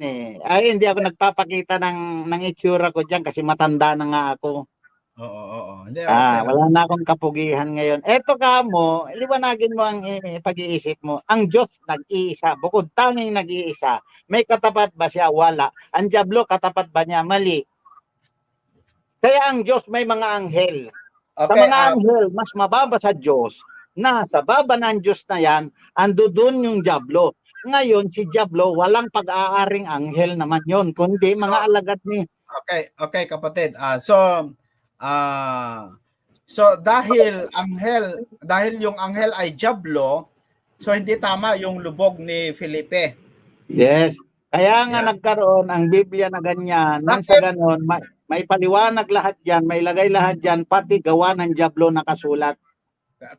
eh. Ay, hindi ako nagpapakita ng, ng itsura ko dyan kasi matanda na nga ako. Oo, oo, oo. Hindi, Ah, okay. wala na akong kapugihan ngayon. Eto ka mo, liwanagin mo ang eh, pag-iisip mo. Ang Diyos nag-iisa, bukod tanging nag-iisa. May katapat ba siya? Wala. Ang Diablo, katapat ba niya? Mali. Kaya ang Diyos may mga anghel. Sa Okay, mga ah, anghel, mas mababa sa Diyos na sa baba ng Diyos na yan, ando doon yung Diablo. Ngayon, si Diablo, walang pag-aaring anghel naman yon kundi mga alagad ni okay, okay kapatid. Ah, so ah so dahil anghel, dahil yung anghel ay Diablo, so hindi tama yung lubog ni Felipe. Yes. Kaya nga Yeah. nagkaroon ang Biblia na ganyan. Nang sa ganon, may, may paliwanag lahat dyan, may lagay lahat dyan, pati gawa ng Diablo nakasulat.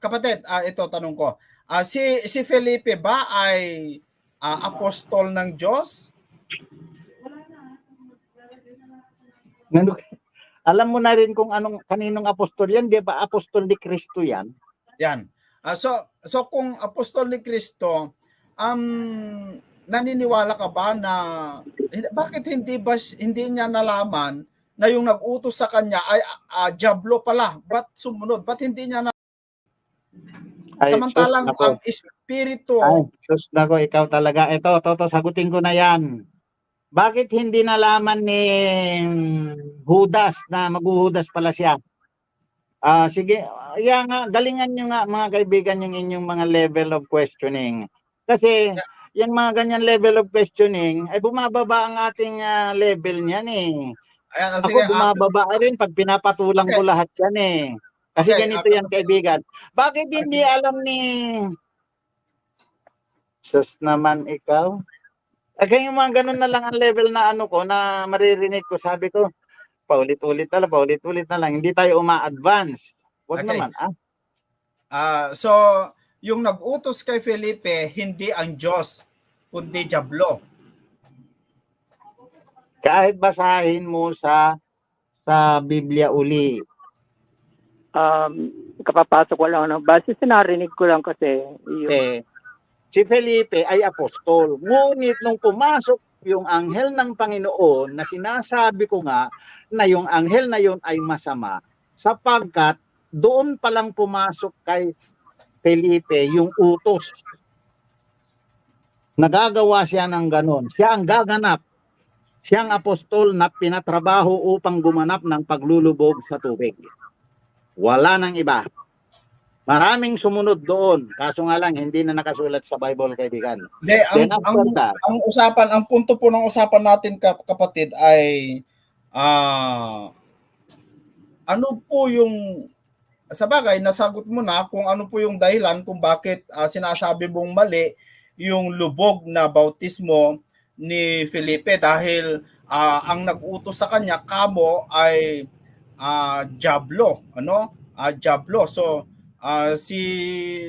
Kapatid, ah ito tanong ko. Ah si si Felipe ba ay ah, apostol ng Diyos? Alam mo na rin kung anong kaninong apostol yan, di ba? Apostol ni Kristo yan. Yan. Ah, so so kung apostol ni Kristo, um naniniwala ka ba na bakit hindi ba hindi niya nalaman na yung nag-utos sa kanya ay ah, Diablo pala? Ba't sumunod? Ba't hindi niya na Ay, samantalang ang espiritu Ay, sus, nako, ikaw talaga. Ito, Toto, sagutin ko na yan. Bakit hindi nalaman ni Judas na maghuhudas pala siya? Ah, sige, yan nga, galingan nyo nga mga kaibigan yung inyong mga level of questioning. Kasi yung mga ganyan level of questioning, ay bumababa ang ating ah, level niyan eh. ayan Ako sige ah, bumababa rin pag pinapatulang ko lahat yan eh. Kasi Okay, ganito okay. yan kaibigan. Bakit hindi alam ni Sus naman ikaw? Eh, kaya yung mga ganun na lang ang level na ano ko, na maririnig ko, sabi ko, paulit-ulit na lang, paulit-ulit na lang. Hindi tayo uma-advance. Huwag Okay. naman, ah. ah, so yung nag-utos kay Felipe hindi ang Diyos kundi Diablo. Kahit basahin mo sa sa Biblia uli. Um, kapapasok ko lang ng base, sinarinig ko lang kasi yung, Eh, si Felipe ay apostol. Ngunit nung pumasok yung anghel ng Panginoon na sinasabi ko nga na yung anghel na yon ay masama sapagkat doon pa lang pumasok kay Felipe yung utos. Nagagawa siya ng ganon. Siya ang gaganap. Siya ang apostol na pinatrabaho upang gumanap ng paglulubog sa tubig. Wala nang iba. Maraming sumunod doon. Kaso nga lang, hindi na nakasulat sa Bible, kaibigan. Hindi, ang, Then ang, that, ang usapan, ang punto po ng usapan natin kap- kapatid ay ah ano po yung sa bagay nasagot mo na kung ano po yung dahilan kung bakit ah, sinasabi mong mali yung lubog na bautismo ni Felipe dahil ah, ang nag-utos sa kanya kamo ay ah, Diablo ano Ah, Diablo so ah, si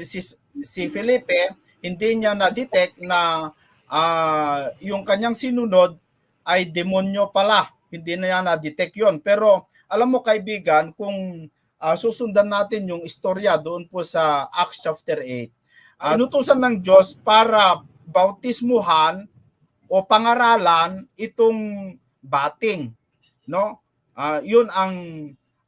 si si Felipe hindi niya na-detect na ah, yung kanyang sinunod ay demonyo pala. Hindi niya na-detect yon. Pero alam mo kaibigan, kung ah, susundan natin yung istorya doon po sa Acts chapter 8, ah, inutusan ng Diyos para bautismuhan o pangaralan itong bating. No? Ah, yun ang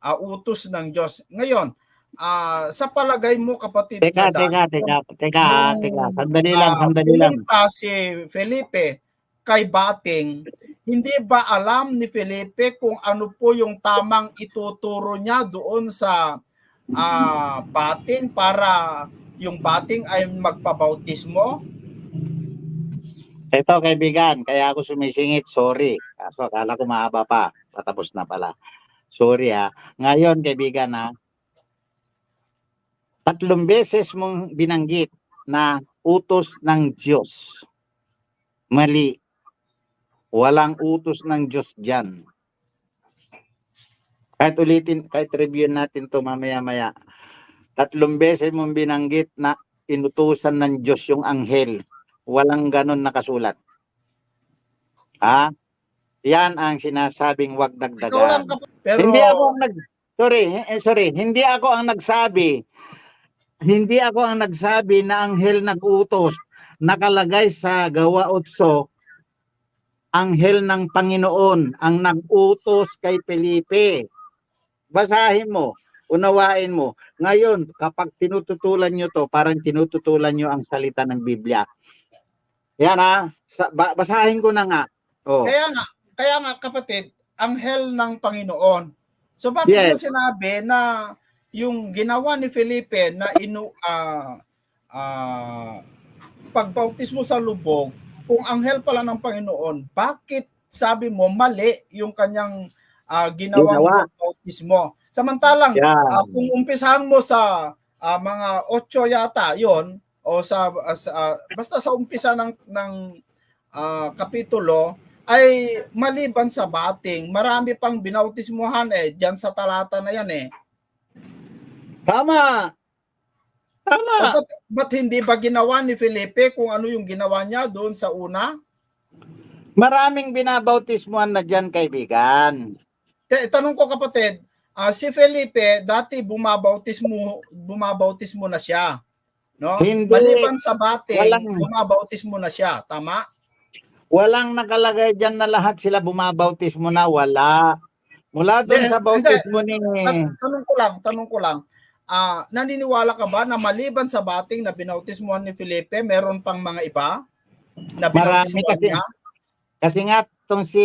ah, utos ng Diyos. Ngayon, ah, sa palagay mo kapatid teka, Kedan, teka, teka, teka, Yung, teka, sandali lang, ah, sandali lang. pumunta si Felipe kay Bating, hindi ba alam ni Felipe kung ano po yung tamang ituturo niya doon sa ah, Bating para yung Bating ay magpabautismo? Ito, kaibigan, kaya ako sumisingit, sorry. Kaso akala ko mahaba pa, patapos na pala. Sorry ha. Ngayon, kaibigan ha, tatlong beses mong binanggit na utos ng Diyos. Mali. Walang utos ng Diyos dyan. Kahit ulitin, kahit review natin to mamaya-maya. Tatlong beses mong binanggit na inutusan ng Diyos yung anghel. Walang ganon nakasulat. Ha? Yan ang sinasabing wag dagdagan. pero Hindi ako ang nag Sorry, eh, sorry, hindi ako ang nagsabi. Hindi ako ang nagsabi na anghel nag-utos nakalagay sa gawa 8 anghel ng Panginoon ang nag-utos kay Felipe. Basahin mo, unawain mo. Ngayon, kapag tinututulan nyo to, parang tinututulan nyo ang salita ng Biblia. Yan ha, Sa, ba- basahin ko na nga. Oh. Kaya nga, kaya nga kapatid, anghel ng Panginoon. So bakit mo Yes. sinabi na yung ginawa ni Felipe na inu ah ah, pagbautismo sa lubog, kung anghel pala ng Panginoon, bakit sabi mo mali yung kanyang ah, ginawang Ginawa. bautismo? Samantalang Yan. Ah, kung umpisahan mo sa ah, mga 8 yata 'yon o sa, ah, sa ah, basta sa umpisa ng ng ah, kapitulo ay maliban sa bating, marami pang binautismuhan eh diyan sa talata na 'yan eh. Tama. Tama. Ba't, ba't hindi ba ginawa ni Felipe kung ano yung ginawa niya doon sa una? Maraming binabautismuhan na dyan, kaibigan. Te, tanong ko kapatid, ah, si Felipe dati bumabautismo bumabautismo na siya. No? Hindi. Maliban sa bating, Walang- bumabautismo na siya, tama? Walang nakalagay dyan na lahat sila bumabautismo na. Wala. Mula doon sa bautismo ni... Tan- tanong ko lang, tanong ko lang. Ah, naniniwala ka ba na maliban sa bating na binautismuhan ni Felipe, meron pang mga iba na Marami binautismuhan kasi. niya? Kasi nga, itong si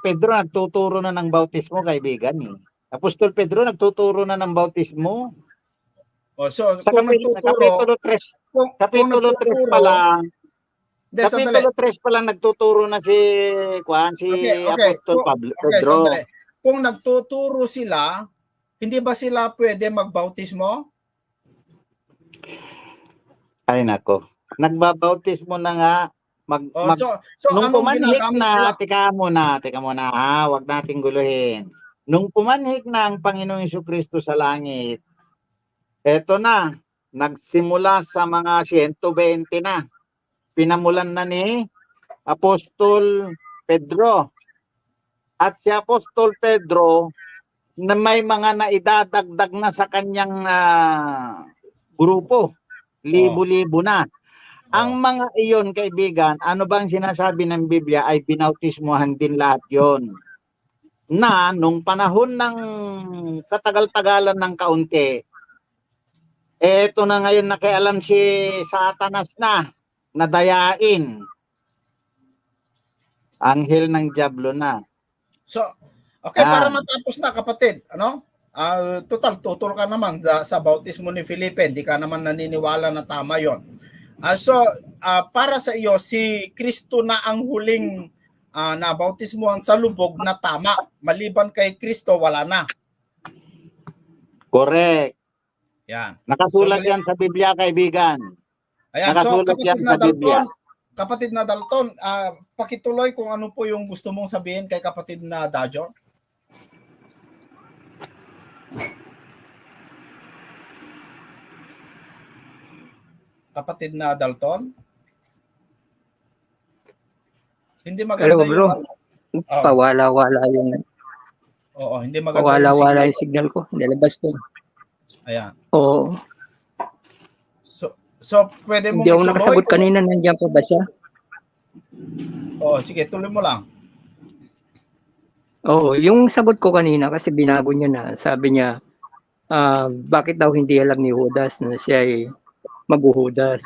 Pedro nagtuturo na ng bautismo, kaibigan. Eh. Apostol Pedro nagtuturo na ng bautismo. Oh, so, Sa kung kapitulo, nagtuturo, kapitulo 3, kung, kung kapitulo 3 nagtuturo- pa lang, Hindi, sandali. kapitulo 3 pa lang nagtuturo na si Juan, si Okay, okay. Apostol Pablo, Okay, Pedro. sandali. Kung nagtuturo sila, hindi ba sila pwede magbautismo? Ay nako. Nagbabautismo na nga. Mag, Oh, mag, so, so nung pumanhik na, nila? teka muna, teka muna, ha, wag nating guluhin. Nung pumanhik na ang Panginoong Iso Kristo sa langit, eto na, nagsimula sa mga 120 na. Pinamulan na ni Apostol Pedro. At si Apostol Pedro, na may mga naidadagdag na sa kanyang ah, grupo. Libo-libo na. Ang mga iyon, kaibigan, ano bang sinasabi ng Biblia ay binautismuhan din lahat yon na nung panahon ng katagal-tagalan ng kaunti, eto na ngayon nakialam si Satanas na, nadayain. Anghel ng Diablo na. So, okay, Ah. para matapos na kapatid, ano? Ah, total, tutol ka naman sa, sa bautismo ni Felipe, hindi ka naman naniniwala na tama yon. Ah, so, ah, para sa iyo, si Kristo na ang huling ah, na bautismuhan sa lubog na tama. Maliban kay Kristo, wala na. Correct. Yan. Nakasulat So, yan sa Biblia, kaibigan. Ayan, so Nakasulat kapatid yan na sa Biblia. Dalton, kapatid na Dalton, ah, pakituloy kung ano po yung gusto mong sabihin kay kapatid na Dajo. Kapatid na Dalton? Hindi maganda Hello, bro. yung Oh. Pawala-wala yung Oo, hindi maganda pawala-wala yung yung signal ko. Nilabas ko. Ayan. Oo. So, pwede mo Hindi ako nakasagot kanina. Nandiyan pa ba siya? Oo, sige, tuloy mo lang. Oo. Yung sagot ko kanina kasi binago niya na. Sabi niya, ah, bakit daw hindi alam ni Judas na siya ay maghuhudas.